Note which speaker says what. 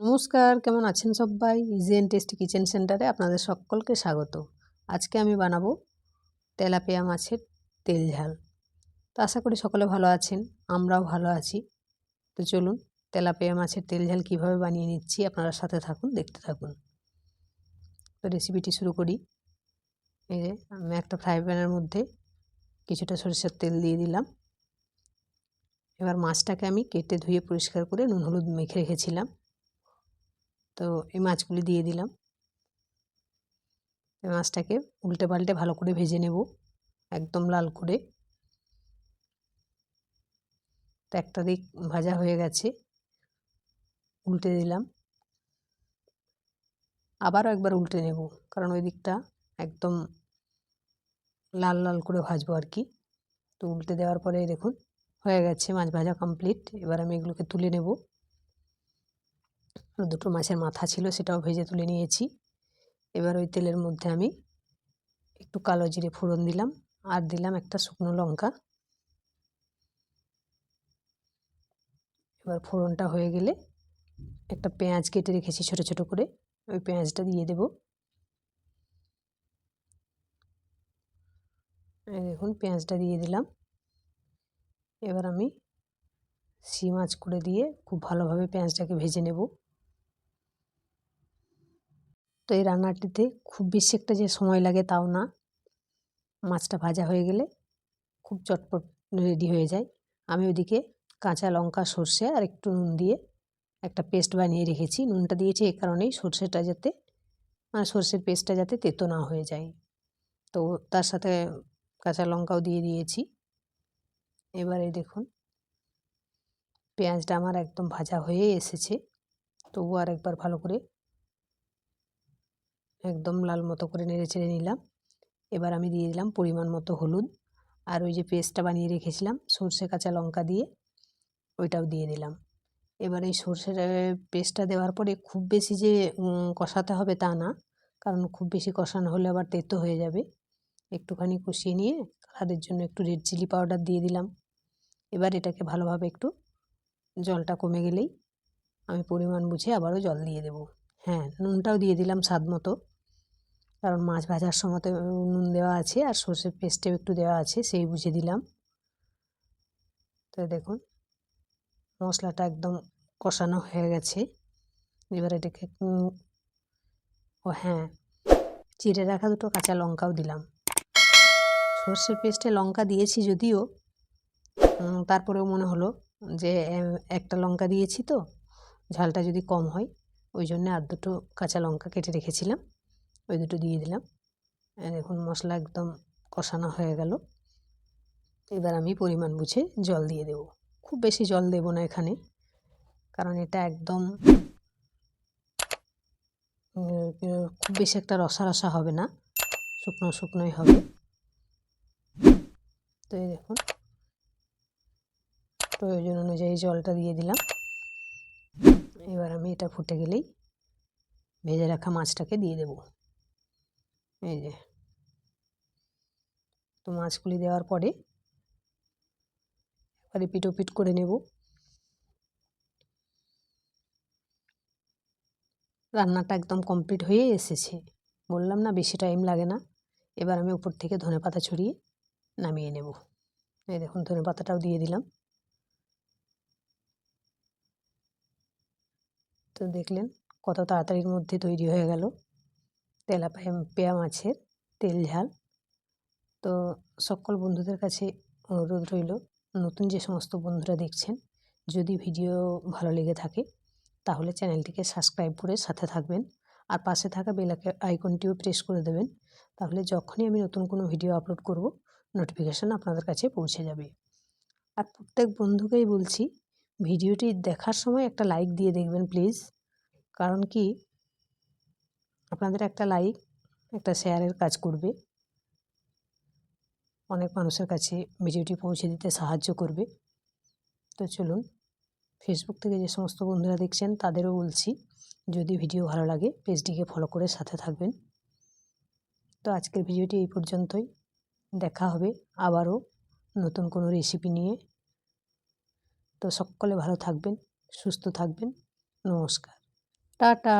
Speaker 1: নমস্কার, কেমন আছেন সবাই? ইজি অ্যান্ড টেস্টি কিচেন সেন্টারে আপনাদের সকলকে স্বাগত। আজকে আমি বানাবো তেলাপিয়া মাছের তেল ঝাল। তো আশা করি সকলে ভালো আছেন, আমরাও ভালো আছি। তো চলুন তেলাপিয়া মাছের তেল ঝাল কীভাবে বানিয়ে নিচ্ছি আপনারা সাথে থাকুন, দেখতে থাকুন। তো রেসিপিটি শুরু করি। এই যে আমি একটা ফ্রাই প্যানের মধ্যে কিছুটা সরিষার তেল দিয়ে দিলাম। এবার মাছটাকে আমি কেটে ধুয়ে পরিষ্কার করে নুন, হলুদ মেখে রেখেছিলাম। তো এই মাছগুলি দিয়ে দিলাম। এই মাছটাকে উল্টে পাল্টে ভালো করে ভেজে নেব, একদম লাল করে। তো একটা দিক ভাজা হয়ে গেছে, উল্টে দিলাম। আবারও একবার উল্টে নেব, কারণ ওই দিকটা একদম লাল লাল করে ভাজবো আর কি। তো উল্টে দেওয়ার পরে দেখুন, হয়ে গেছে, মাছ ভাজা কমপ্লিট এবার আমি এগুলোকে তুলে নেব। দুটো মাছের মাথা ছিল সেটাও ভেজে তুলে নিয়েছি। এবার ওই তেলের মধ্যে আমি একটু কালো জিরে ফোড়ন দিলাম আর দিলাম একটা শুকনো লঙ্কা। এবার ফোড়নটা হয়ে গেলে একটা পেঁয়াজ কেটে রেখেছি ছোট ছোট করে। ওই পেঁয়াজটা দিয়ে দেব। দেখুন, পেঁয়াজটা দিয়ে দিলাম। এবার আমি সি মাছ করে দিয়ে খুব ভালোভাবে পেঁয়াজটাকে ভেজে নেব। তো এই রান্নাটিতে খুব বেশি একটা যে সময় লাগে তাও না। মাছটা ভাজা হয়ে গেলে খুব চটপট রেডি হয়ে যায়। আমি ওইদিকে কাঁচা লঙ্কা, সর্ষে আর একটু নুন দিয়ে একটা পেস্ট বানিয়ে রেখেছি। নুনটা দিয়েছি এ কারণেই সর্ষেটা যাতে মানে সর্ষের পেস্টটা যাতে তেতো না হয়ে যায়। তো তার সাথে কাঁচা লঙ্কাও দিয়ে দিয়েছি। এবারে দেখুন, পেঁয়াজটা আমার একদম ভাজা হয়ে এসেছে। তবু আর একবার ভালো করে একদম লাল মতো করে নেড়ে চেড়ে নিলাম। এবার আমি দিয়ে দিলাম পরিমাণ মতো হলুদ। আর ওই যে পেস্টটা বানিয়ে রেখেছিলাম সর্ষে কাঁচা লঙ্কা দিয়ে, ওইটাও দিয়ে দিলাম। এবার এই সর্ষের পেস্টটা দেওয়ার পরে খুব বেশি যে কষাতে হবে তা না। কারণ খুব বেশি কষানো হলে আবার তেতো হয়ে যাবে। একটুখানি কষিয়ে নিয়ে কালারের জন্য একটু রেড চিলি পাউডার দিয়ে দিলাম। এবার এটাকে ভালোভাবে একটু জলটা কমে গেলেই আমি পরিমাণ বুঝে আবারও জল দিয়ে দেব। হ্যাঁ নুনটাও দিয়ে দিলাম স্বাদ মতো। কারণ মাছ ভাজার সময় তো নুন দেওয়া আছে আর সর্ষের পেস্টেও একটু দেওয়া আছে, সেই বুঝে দিলাম। তো দেখুন, মশলাটা একদম কষানো হয়ে গেছে। এবার এটাকে ও হ্যাঁ চিড়ে রাখা দুটো কাঁচা লঙ্কাও দিলাম। সর্ষের পেস্টে লঙ্কা দিয়েছি যদিও তারপরেও মনে হলো যে একটা লঙ্কা দিয়েছি তো, ঝালটা যদি কম হয়, ওই জন্য আর দুটো কাঁচা লঙ্কা কেটে রেখেছিলাম। ওই দুটো দিয়ে দিলাম। দেখুন, মশলা একদম কষানো হয়ে গেল। এবার আমি পরিমাণ বুঝে জল দিয়ে দেব। খুব বেশি জল দেব না এখানে, কারণ এটা একদম খুব বেশি একটা রসা রসা হবে না, শুকনো শুকনোই হবে। তো এই দেখুন, প্রয়োজন অনুযায়ী জলটা দিয়ে দিলাম। এবার আমি এটা ফুটে গেলেই ভেজে রাখা মাছটাকে দিয়ে দেব। এই যে। তো মাছগুলি দেওয়ার পরে এবারে পিট করে নেব। রান্নাটা একদম কমপ্লিট হয়ে এসেছে। বললাম, না, বেশি টাইম লাগে না। এবার আমি উপর থেকে ধনে পাতা ছড়িয়ে নামিয়ে নেব। এই দেখুন, ধনে পাতাটাও দিয়ে দিলাম। তো দেখলেন, কত তাড়াতাড়ির মধ্যে তৈরি হয়ে গেল। তেলাপিয়া পেয়া মাছের তেল, ঝাল। তো সকল বন্ধুদের কাছে অনুরোধ রইল, নতুন যে সমস্ত বন্ধুরা দেখছেন, যদি ভিডিও ভালো লেগে থাকে, তাহলে চ্যানেলটিকে সাবস্ক্রাইব করে সাথে থাকবেন। আর পাশে থাকা বেলাকে আইকনটিও প্রেস করে দেবেন, তাহলে যখনই আমি নতুন কোনো ভিডিও আপলোড করব, নোটিফিকেশান আপনাদের কাছে পৌঁছে যাবে। আর প্রত্যেক বন্ধুকেই বলছি, ভিডিওটি দেখার সময় একটা লাইক দিয়ে দেখবেন প্লিজ। কারণ কি আপনাদের একটা লাইক, একটা শেয়ারের কাজ করবে। অনেক মানুষের কাছে ভিডিওটি পৌঁছে দিতে সাহায্য করবে। তো চলুন ফেসবুক থেকে যে সমস্ত বন্ধুরা দেখছেন, তাদেরও বলছি, যদি ভিডিও ভালো লাগে, পেজটিকে ফলো করে সাথে থাকবেন। তো আজকের ভিডিওটি এই পর্যন্তই। দেখা হবে আবারও নতুন কোনো রেসিপি নিয়ে। তো সকলে ভালো থাকবেন, সুস্থ থাকবেন। নমস্কার। টাটা।